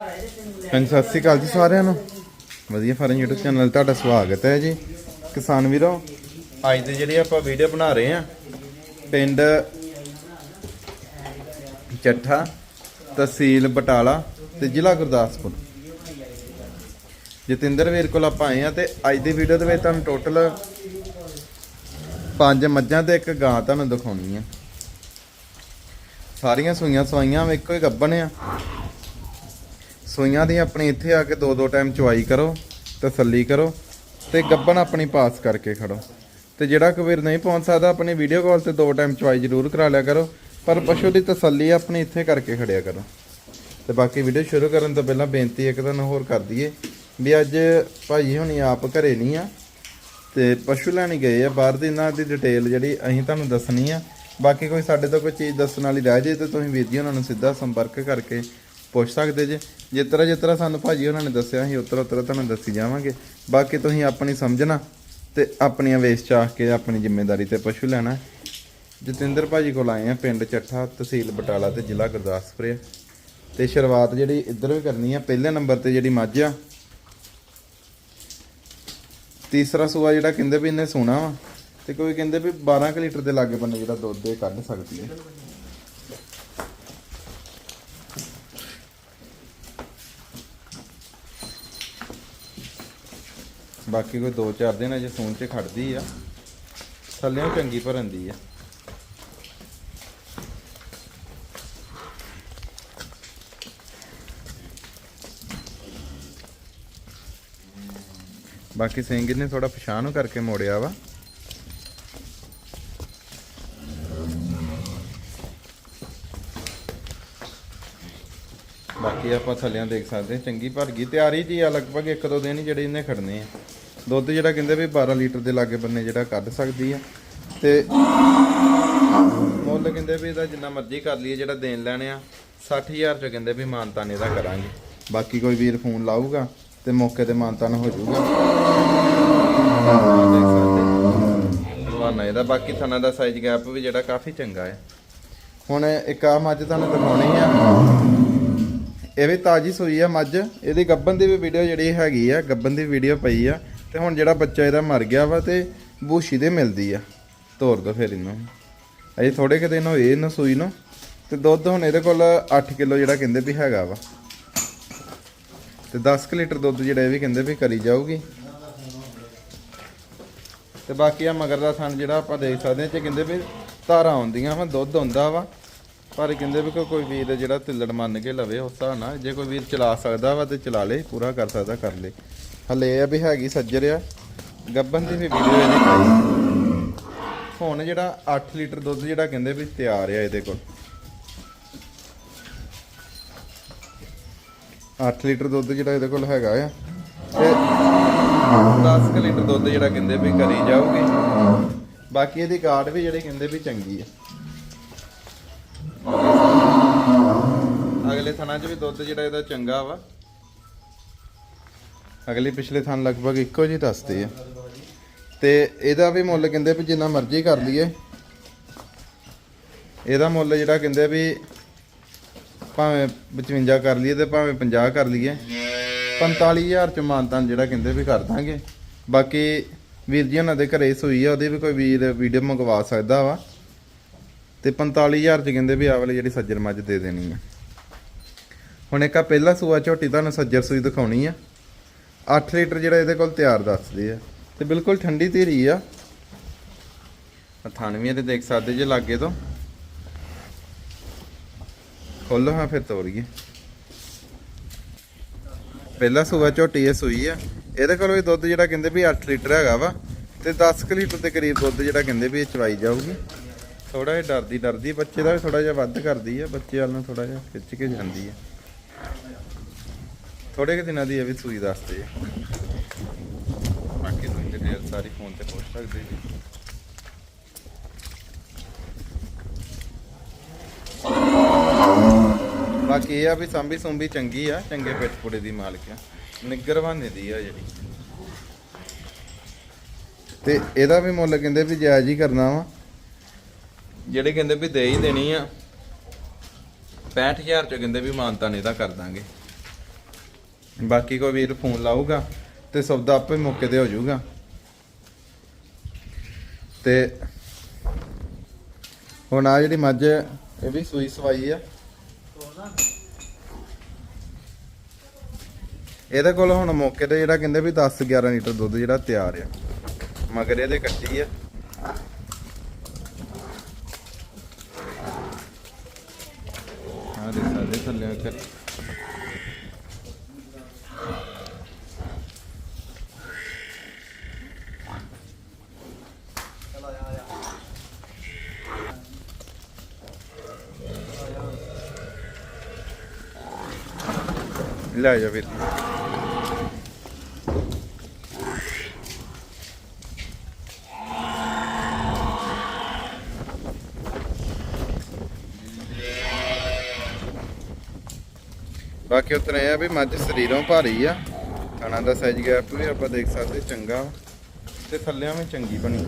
ਹਾਂਜੀ, ਸਤਿ ਸ੍ਰੀ ਅਕਾਲ ਜੀ ਸਾਰਿਆਂ ਨੂੰ। ਵਧੀਆ ਫਾਰਮ YouTube ਚੈਨਲ ਤੁਹਾਡਾ ਸਵਾਗਤ ਹੈ ਜੀ। ਕਿਸਾਨ ਵੀਰੋ, ਅੱਜ ਦੇ ਜਿਹੜੀ ਆਪਾਂ ਵੀਡੀਓ ਬਣਾ ਰਹੇ ਆ ਪਿੰਡ ਚੱਠਾ ਤਹਿਸੀਲ ਬਟਾਲਾ ਤੇ ਜ਼ਿਲ੍ਹਾ ਗੁਰਦਾਸਪੁਰ। ਜਤਿੰਦਰ ਵੀਰ ਕੋਲ ਆਪਾਂ ਆਏ ਆ ਤੇ ਅੱਜ ਦੀ ਵੀਡੀਓ ਦੇ ਵਿੱਚ ਤੁਹਾਨੂੰ ਟੋਟਲ ਪੰਜ ਮੱਝਾਂ ਤੇ ਇੱਕ ਗਾਂ ਤੁਹਾਨੂੰ ਦਿਖਾਉਣੀ ਆ। ਸਾਰੀਆਂ ਸੂਈਆਂ ਸਵਾਈਆਂ ਇੱਕੋ ਹੀ ਗੱਬਣ ਆ। ਸੂਈਆਂ ਦੀ ਆਪਣੀ ਇੱਥੇ ਆ ਕੇ ਦੋ ਦੋ ਟਾਈਮ ਚਵਾਈ ਕਰੋ ਤਸੱਲੀ ਕਰੋ ਤੇ ਗੱਬਣ ਆਪਣੀ ਪਾਸ ਕਰਕੇ ਖੜੋ। ਤੇ ਜਿਹੜਾ ਕਬੀਰ ਨਹੀਂ ਪਹੁੰਚ ਸਕਦਾ, ਆਪਣੀ ਵੀਡੀਓ ਕਾਲ ਤੇ ਦੋ ਟਾਈਮ ਚਵਾਈ ਜ਼ਰੂਰ ਕਰਾ ਲਿਆ ਕਰੋ, ਪਰ ਪਸ਼ੂ ਦੀ ਤਸੱਲੀ ਆਪਣੀ ਇੱਥੇ ਕਰਕੇ ਖੜਿਆ ਕਰੋ। ਤੇ ਬਾਕੀ ਵੀਡੀਓ ਸ਼ੁਰੂ ਕਰਨ ਤੋਂ ਪਹਿਲਾਂ ਬੇਨਤੀ ਇੱਕ ਤੁਹਾਨੂੰ ਹੋਰ ਕਰ ਦਈਏ ਵੀ ਅੱਜ ਭਾਈ ਹੁਣੀ ਆਪ ਘਰੇ ਨਹੀਂ ਆ ਤੇ ਪਸ਼ੂ ਲੈਣ ਗਏ ਆ, ਬਾਹਰ ਦੀ ਇਹਨਾਂ ਦੀ ਡਿਟੇਲ ਜਿਹੜੀ ਅਸੀਂ ਤੁਹਾਨੂੰ ਦੱਸਣੀ ਆ। ਬਾਕੀ ਕੋਈ ਸਾਡੇ ਤੋਂ ਕੋਈ ਚੀਜ਼ ਦੱਸਣ ਵਾਲੀ ਰਹਿ ਜੇ ਤੇ ਤੁਸੀਂ ਵੀਰ ਜੀ ਉਹਨਾਂ ਨੂੰ ਸਿੱਧਾ ਸੰਪਰਕ ਕਰਕੇ ਪੁੱਛ ਸਕਦੇ ਜੇ। ਜਿਸ ਤਰ੍ਹਾਂ ਜਿਸ ਤਰ੍ਹਾਂ ਸਾਨੂੰ ਭਾਜੀ ਉਹਨਾਂ ਨੇ ਦੱਸਿਆ ਅਸੀਂ ਉਤਰਾ ਉਤਰਾ ਤੁਹਾਨੂੰ ਦੱਸੀ ਜਾਵਾਂਗੇ। ਬਾਕੀ ਤੁਸੀਂ ਆਪਣੀ ਸਮਝਣਾ ਤੇ ਆਪਣੀਆਂ ਵੇਸ ਚਾਹ ਕੇ ਆਪਣੀ ਜ਼ਿੰਮੇਵਾਰੀ ਤੇ ਪਸ਼ੂ ਲੈਣਾ। ਜਤਿੰਦਰ ਭਾਜੀ ਕੋਲ ਆਏ ਆ ਪਿੰਡ ਚੱਠਾ, ਤਹਿਸੀਲ ਬਟਾਲਾ ਤੇ ਜ਼ਿਲ੍ਹਾ ਗੁਰਦਾਸਪੁਰ। ਆ ਤੇ ਸ਼ੁਰੂਆਤ ਜਿਹੜੀ ਇੱਧਰ ਵੀ ਕਰਨੀ ਆ, ਪਹਿਲੇ ਨੰਬਰ ਤੇ ਜਿਹੜੀ ਮੱਝ ਆ। ਤੀਸਰਾ ਸੂਆ ਜਿਹੜਾ ਕਹਿੰਦੇ ਵੀ ਇਹਨੇ ਸੋਣਾ ਵਾ, ਤੇ ਕੋਈ ਕਹਿੰਦੇ ਵੀ 12 ਕੁ ਲੀਟਰ ਦੇ ਲਾਗੇ ਬੰਨੇ ਜਿਹੜਾ ਦੁੱਧ ਇਹ ਕੱਢ ਸਕਦੀ ਹੈ ਬਾਕੀ ਕੋਈ 2-4 ਦਿਨ ਅਜੇ ਸੂਣ ਚ ਖੜਦੀ ਆ। ਥੱਲਿਓਂ ਚੰਗੀ ਭਰਨ ਦੀ ਆ। ਬਾਕੀ ਸਿੰਘ ਨੇ ਥੋੜਾ ਪਛਾਣ ਨੂੰ ਕਰਕੇ ਮੋੜਿਆ ਵਾ। ਬਾਕੀ ਆਪਾਂ ਥੱਲਿਆਂ ਦੇਖ ਸਕਦੇ ਹਾਂ, ਚੰਗੀ ਭਰ ਗਈ। ਤਿਆਰੀ ਜੀ ਆ, ਲਗਭਗ ਇੱਕ ਦੋ ਦਿਨ ਹੀ ਜਿਹੜੇ ਇਹਨੇ ਖੜਨੇ ਆ। ਦੁੱਧ ਜਿਹੜਾ ਕਹਿੰਦੇ ਵੀ 12 ਲੀਟਰ ਦੇ ਲਾਗੇ ਬੰਨੇ ਜਿਹੜਾ ਕੱਢ ਸਕਦੀ ਆ। ਤੇ ਮੁੱਲ ਕਹਿੰਦੇ ਵੀ ਇਹਦਾ ਜਿੰਨਾ ਮਰਜ਼ੀ ਕਰ ਲਈਏ, ਜਿਹੜਾ ਦੇਣ ਲੈਣ ਆ 60000 ਚ ਕਹਿੰਦੇ ਵੀ ਮਾਨਤਾਨ ਇਹਦਾ ਕਰਾਂਗੇ। ਬਾਕੀ ਕੋਈ ਵੀਰ ਫੋਨ ਲਾਊਗਾ ਤੇ ਮੌਕੇ ਤੇ ਮਾਨਤਾਨ ਹੋ ਜਾਊਗਾ। ਦੇਖ ਇਹਦਾ। ਬਾਕੀ ਥਣਾ ਦਾ ਸਾਈਜ਼ ਗੈਪ ਵੀ ਜਿਹੜਾ ਕਾਫੀ ਚੰਗਾ ਹੈ ਹੁਣ ਇੱਕ ਆ ਮੱਝ ਤੁਹਾਨੂੰ ਦਿਖਾਉਣੀ ਆ। ਇਹ ਵੀ ਤਾਜੀ ਸੂਈ ਆ ਮੱਝ। ਇਹਦੀ ਗੱਬਨ ਦੀ ਵੀ ਵੀਡੀਓ ਜਿਹੜੀ ਹੈਗੀ ਆ ਗੱਬਨ ਦੀ ਵੀਡੀਓ ਪਈ ਆ। ਤੇ ਹੁਣ ਜਿਹੜਾ ਬੱਚਾ ਇਹਦਾ ਮਰ ਗਿਆ ਵਾ ਤੇ ਬੂਸ਼ੀ ਦੇ ਮਿਲਦੀ ਆ। ਤੋਰ ਦੋ ਫਿਰ ਇਹਨੂੰ। ਅਜੇ ਥੋੜੇ ਕਿ ਦਿਨ ਹੋਏ ਇਹਨੂੰ ਸੂਈ ਨੂੰ ਤੇ ਦੁੱਧ ਹੁਣ ਇਹਦੇ ਕੋਲ 8 ਕਿਲੋ ਜਿਹੜਾ ਕਹਿੰਦੇ ਵੀ ਹੈਗਾ ਵਾ। ਤੇ 10 ਕੁ ਲੀਟਰ ਦੁੱਧ ਜਿਹੜਾ ਇਹ ਵੀ ਕਹਿੰਦੇ ਵੀ ਕਰੀ ਜਾਊਗੀ। ਤੇ ਬਾਕੀ ਆ ਮਗਰ ਦਾ ਥਣ ਜਿਹੜਾ ਆਪਾਂ ਦੇਖ ਸਕਦੇ ਹਾਂ ਚ ਕਹਿੰਦੇ ਵੀ ਧਾਰਾਂ ਆਉਂਦੀਆਂ ਵਾ, ਦੁੱਧ ਹੁੰਦਾ ਵਾ। ਪਰ ਕਹਿੰਦੇ ਵੀ ਕੋਈ ਕੋਈ ਵੀਰ ਜਿਹੜਾ ਤਿੱਲੜ ਮੰਨ ਕੇ ਲਵੇ ਉਸ ਹਿਸਾਬ ਨਾਲ, ਜੇ ਕੋਈ ਵੀਰ ਚਲਾ ਸਕਦਾ ਵਾ ਤੇ ਚਲਾ ਲੇ, ਪੂਰਾ ਕਰ ਸਕਦਾ, ਕਰ ਲੇ। ਹਲੇ ਇਹ ਆ ਵੀ ਹੈਗੀ ਸੱਜਰ ਆ। ਗੱਬਨ ਦੀ ਵੀ ਵੀਡੀਓ ਇਹਦੀ ਪਾਈ। ਹੁਣ ਜਿਹੜਾ 8 ਲੀਟਰ ਦੁੱਧ ਜਿਹੜਾ ਕਹਿੰਦੇ ਵੀ ਤਿਆਰ ਆ ਇਹਦੇ ਕੋਲ। 8 ਲੀਟਰ ਦੁੱਧ ਜਿਹੜਾ ਇਹਦੇ ਕੋਲ ਹੈਗਾ ਆ। ਤੇ 10 ਕੁ ਲੀਟਰ ਦੁੱਧ ਜਿਹੜਾ ਕਹਿੰਦੇ ਵੀ ਕਰੀ ਜਾਊਗੀ। ਬਾਕੀ ਇਹਦੀ ਕਾਰਡ ਵੀ ਜਿਹੜੇ ਕਹਿੰਦੇ ਵੀ ਚੰਗੀ ਆ। ਅਗਲੇ ਥਣਾ 'ਚ ਵੀ ਦੁੱਧ ਜਿਹੜਾ ਇਹਦਾ ਚੰਗਾ ਵਾ। ਅਗਲੀ ਪਿਛਲੇ ਥਣ ਲਗਭਗ ਇੱਕੋ ਜਿਹੀ ਦੱਸਦੇ ਆ ਤੇ ਇਹਦਾ ਵੀ ਮੁੱਲ ਕਹਿੰਦੇ ਵੀ ਜਿੰਨਾ ਮਰਜ਼ੀ ਕਰ ਲਈਏ। ਇਹਦਾ ਮੁੱਲ ਜਿਹੜਾ ਕਹਿੰਦੇ ਵੀ ਭਾਵੇਂ 55 ਕਰ ਲਈਏ ਤੇ ਭਾਵੇਂ 50 ਕਰ ਲਈਏ। 45000 ਚ ਮਾਨਤਾਨ ਜਿਹੜਾ ਕਹਿੰਦੇ ਵੀ ਕਰ ਦਾਂਗੇ। ਬਾਕੀ ਵੀਰ ਜੀ ਉਹਨਾਂ ਦੇ ਘਰੇ ਸੂਈ ਆ, ਉਹਦੀ ਵੀ ਕੋਈ ਵੀਰ ਵੀਡੀਓ ਮੰਗਵਾ ਸਕਦਾ ਵਾ। ਤੇ 45000 ਚ ਕਹਿੰਦੇ ਵੀ ਆਹ ਵਾਲੀ ਜਿਹੜੀ ਸੱਜਰ ਮੱਝ ਦੇ ਦੇਣੀ ਆ। ਹੁਣ ਇੱਕ ਆ ਪਹਿਲਾ ਸੂਆ ਝੋਟੀ, ਤੁਹਾਨੂੰ ਸੱਜਰ ਸੂਈ ਦਿਖਾਉਣੀ ਆ। 8 ਲੀਟਰ ਜਿਹੜਾ ਇਹਦੇ ਕੋਲ ਤਿਆਰ ਦੱਸਦੇ ਆ ਤੇ ਬਿਲਕੁਲ ਠੰਡੀ ਧੀਰੀ ਆ। ਥਾਨਵੀਆਂ ਤੇ ਦੇਖ ਸਕਦੇ ਜੇ ਲਾਗੇ ਤੋਂ। ਖੋਲੋ ਹਾਂ ਫਿਰ ਤੋੜੀਏ ਪਹਿਲਾ ਸੂਆ ਝੋਟੀ ਇਹ ਸੂਈ ਆ। ਇਹਦੇ ਕੋਲ ਵੀ ਦੁੱਧ ਜਿਹੜਾ ਕਹਿੰਦੇ ਵੀ 8 ਲੀਟਰ ਹੈਗਾ ਵਾ, ਤੇ 10 ਕੁ ਲੀਟਰ ਦੇ ਕਰੀਬ ਦੁੱਧ ਜਿਹੜਾ ਕਹਿੰਦੇ ਵੀ ਇਹ ਚਵਾਈ ਜਾਊਗੀ। ਥੋੜਾ ਜਿਹਾ ਡਰਦੀ ਡਰਦੀ ਬੱਚੇ ਦਾ ਵੀ ਥੋੜਾ ਜਿਹਾ ਵੱਧ ਕਰਦੀ ਆ, ਬੱਚੇ ਵੱਲ ਨੂੰ ਥੋੜਾ ਜਿਹਾ ਖਿੱਚ ਕੇ ਜਾਂਦੀ ਆ। ਥੋੜੇ ਕਿ ਦਿਨਾਂ ਦੀ ਇਹ ਵੀ ਸੂਈ ਦੱਸਦੇ ਆ। ਬਾਕੀ ਤੁਸੀਂ ਡਿਟੇਲ ਸਾਰੀ ਫੋਨ ਤੇ ਪੁੱਛ ਸਕਦੇ ਜੀ। ਬਾਕੀ ਇਹ ਆ ਵੀ ਸੰਭੀ ਸੁੰਭੀ ਚੰਗੀ ਆ, ਚੰਗੇ ਪਿੱਠ ਪੁੜੇ ਦੀ ਮਾਲਕ ਆ। ਨਿੱਗਰਵਾਨੇ ਦੀ ਆ ਜਿਹੜੀ। ਤੇ ਇਹਦਾ ਵੀ ਮੁੱਲ ਕਹਿੰਦੇ ਵੀ ਜਾਇਜ਼ ਹੀ ਕਰਨਾ ਵਾ। ਜਿਹੜੇ ਕਹਿੰਦੇ ਵੀ ਦੇ ਹੀ ਦੇਣੀ ਆ 65000 ਚ ਕਹਿੰਦੇ ਵੀ ਮਾਨਤਾ ਨਹੀਂ ਤਾਂ ਕਰ ਦਾਂਗੇ। ਬਾਕੀ ਕੋਈ ਵੀਰ ਫੋਨ ਲਾਊਗਾ ਤੇ ਸੌਦਾ ਆਪੇ ਮੌਕੇ ਤੇ ਹੋ ਜਾਊਗਾ। ਤੇ ਹੁਣ ਆ ਜਿਹੜੀ ਮੱਝ ਇਹ ਵੀ ਸੂਈ ਸਵਾਈ ਆ। ਇਹਦੇ ਕੋਲ ਹੁਣ ਮੌਕੇ ਤੇ ਜਿਹੜਾ ਕਹਿੰਦੇ ਵੀ 10 11 ਲੀਟਰ ਦੁੱਧ ਜਿਹੜਾ ਤਿਆਰ ਆ। ਮਗਰ ਇਹਦੇ ਕੱਟੀ ਆ। ਆ ਦੇ ਸਾਡੇ ਥੱਲੇ ਕਰ ਲੈ ਜਾ ਵੀਰ। ਬਾਕੀ ਉਤਨੇ ਇਹ ਆ ਵੀ ਮੱਝ ਸਰੀਰੋਂ ਭਾਰੀ ਆ। ਥਣਾ ਦਾ ਸਾਈਜ਼ ਗੈਪ ਵੀ ਆਪਾਂ ਦੇਖ ਸਕਦੇ, ਚੰਗਾ ਵਾ। ਤੇ ਥੱਲਿਆਂ ਵੀ ਚੰਗੀ ਬਣੀ।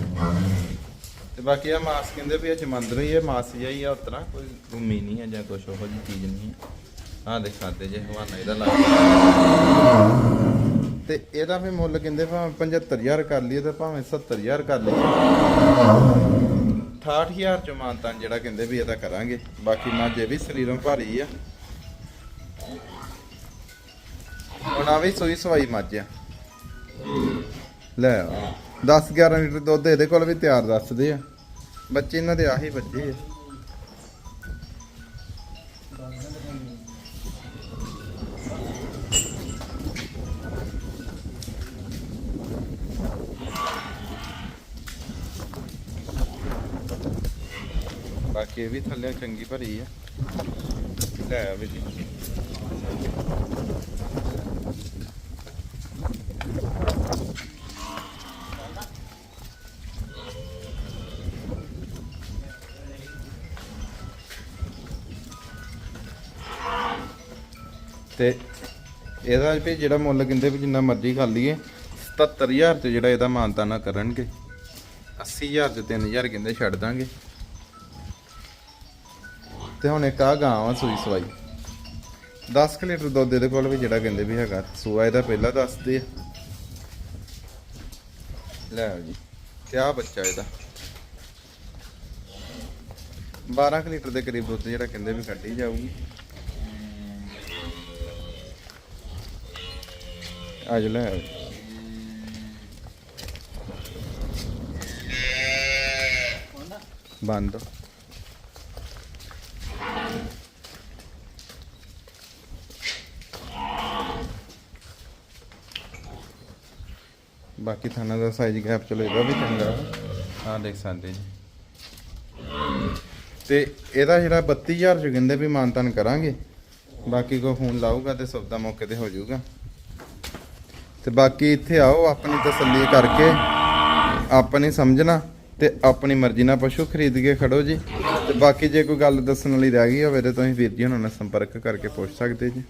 ਤੇ ਬਾਕੀ ਆ ਮਾਸ ਕਹਿੰਦੇ ਵੀ ਇਹ ਜਮੰਦਰ ਹੀ ਹੈ ਮਾਸ ਜਿਹਾ ਹੀ ਆ ਉਤਰਾ, ਕੋਈ ਗੁੰਮੀ ਨਹੀਂ ਹੈ ਜਾਂ ਕੁਛ ਉਹੋ ਜਿਹੀ ਚੀਜ਼ ਨਹੀਂ ਹੈ ਆ ਦੇਖ ਸਕਦੇ ਜੇ, ਹਵਾਨਾ ਇਹਦਾ ਲੱਗ ਤੇ ਇਹਦਾ ਵੀ ਮੁੱਲ ਕਹਿੰਦੇ ਭਾਵੇਂ 75000 ਕਰ ਲਈਏ ਤੇ ਭਾਵੇਂ 70000 ਕਰ ਲਈਏ। 68000 ਚ ਮਾਨਤਾਨ ਜਿਹੜਾ ਕਹਿੰਦੇ ਵੀ ਇਹਦਾ ਕਰਾਂਗੇ। ਬਾਕੀ ਮੱਝ ਇਹ ਵੀ ਸਰੀਰੋਂ ਭਾਰੀ ਆ। ਹੁਣ ਆ ਵੀ ਸੋਈ ਸਵਾਈ ਮੱਝ ਆ। ਲੈ ਆ। 10 11 ਲੀਟਰ ਦੁੱਧ ਇਹਦੇ ਕੋਲ ਵੀ ਤਿਆਰ ਦੱਸਦੇ ਆ। ਬੱਚੇ ਇਹਨਾਂ ਦੇ ਆਹੀ ਬੱਚੇ ਆ। ਬਾਕੀ ਇਹ ਵੀ ਥੱਲੇ ਚੰਗੀ ਭਰੀ ਆ। ਲੈ ਆ ਵੀ ਜੀ। ਤੇ ਇਹਦਾ ਵੀ ਜਿਹੜਾ ਮੁੱਲ ਕਹਿੰਦੇ ਵੀ ਜਿੰਨਾ ਮਰਜ਼ੀ ਕਰ ਲਈਏ 77000 ਤੇ ਜਿਹੜਾ ਇਹਦਾ ਮਾਨਤਾ ਨਾ ਕਰਨਗੇ 80000 ਤੇ 3000 ਕਹਿੰਦੇ ਛੱਡ ਦਾਂਗੇ। ਤੇ ਹੁਣ ਇੱਕ ਆ ਗਾਂ ਵਾ ਸੂਈ ਸਵਾਈ। 10 ਕੁ ਲੀਟਰ ਦੁੱਧ ਇਹਦੇ ਕੋਲ ਵੀ ਜਿਹੜਾ ਕਹਿੰਦੇ ਵੀ ਹੈਗਾ, ਸੂਆ ਇਹਦਾ ਪਹਿਲਾਂ ਦੱਸਦੇ ਆ। ਲੈ ਜੀ ਕਿਆ ਬੱਚਾ ਇਹਦਾ। 12 ਕੁ ਲੀਟਰ ਦੇ ਕਰੀਬ ਦੁੱਧ ਜਿਹੜਾ ਕਹਿੰਦੇ ਵੀ ਕੱਢੀ ਜਾਊਗੀ। ਅੱਜ ਲੈ ਬੰਦ। ਬਾਕੀ ਥਾਣਾ ਦਾ ਸਾਈਜ਼ ਗੈਪ ਚਲੋ ਇਹਦਾ ਵੀ ਚੰਗਾ ਆ ਦੇਖ ਸਕਦੇ ਜੀ। ਤੇ ਇਹਦਾ ਜਿਹੜਾ 32000 ਚ ਕਹਿੰਦੇ ਵੀ ਮਾਨਤਨ ਕਰਾਂਗੇ। ਬਾਕੀ ਕੋ ਫੋਨ ਲਾਊਗਾ ਤੇ ਸੌਦਾ ਮੌਕੇ ਤੇ ਹੋ ਜਾਊਗਾ। ਤੇ ਬਾਕੀ ਇੱਥੇ ਆਓ ਆਪਣੀ ਤਸੱਲੀ ਕਰਕੇ ਆਪਣੀ ਸਮਝਣਾ ਤੇ ਆਪਣੀ ਮਰਜ਼ੀ ਨਾਲ ਪਸ਼ੂ ਖਰੀਦ ਕੇ ਖੜੋ ਜੀ। ਤੇ ਬਾਕੀ ਜੇ ਕੋਈ ਗੱਲ ਦੱਸਣ ਵਾਲੀ ਰਹਿ ਗਈ ਹੋਵੇ ਤੇ ਤੁਸੀਂ ਵੀਰ ਜੀ ਉਹਨਾਂ ਨਾਲ ਸੰਪਰਕ ਕਰਕੇ ਪੁੱਛ ਸਕਦੇ ਜੀ।